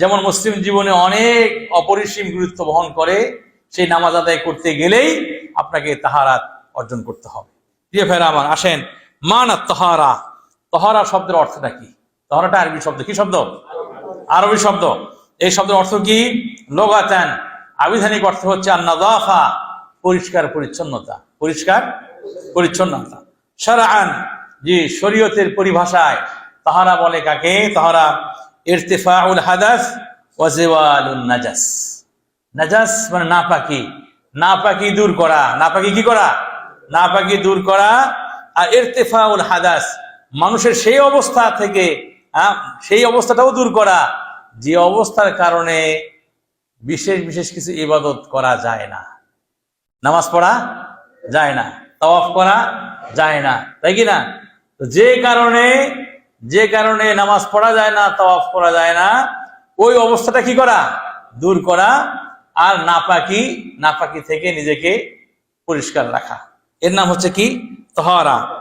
যেমন মুসলিম জীবনে অনেক অপরিসীম গুরুত্ব বহন করে, সেই নামাজ আদায় করতে গেলেই আপনাকে তাহারাত অর্জন করতে হবে। প্রিয় ভাইরা আমার, আসেন, মানা তহারা। তহারা শব্দের অর্থটা কি? তহারাটা আরবি শব্দ। কি শব্দ? আরবি শব্দ। এই শব্দের অর্থ কি? লোগাতান। আবিধানিক অর্থ হচ্ছে আন্নাদাফা, পরিষ্কার পরিচ্ছন্নতা। পরিষ্কার পরিচ্ছন্নতা। সারাআন জি, শরীয়তের পরিভাষায় তাহারা বলে কাকে? তাহারা, ইরতিফাউল হাদাস ওয়াজিওয়ালুন নাজাস। নাজাস মানে নাপাকি। নাপাকি দূর করা। নাপাকি কি করা? নাপাকি দূর করা। আর ইরতিফাউল হাদাস, মানুষের সেই অবস্থা থেকে সেই অবস্থাটাও দূর করা। যে অবস্থার কারণে বিশেষ বিশেষ কিছু ইবাদত করা যায় না। নামাজ পড়া যায় না। তাওয়াফ করা যায় না। তাই কি না? যে কারণে যে কারণে নামাজ পড়া যায় না, তওয়াফ করা যায় না, ওই অবস্থাটা কি করা? দূর করা আর নাপাকি নাপাকি থেকে নিজেকে পরিষ্কার রাখা। এর নাম হচ্ছে কি? তহারা।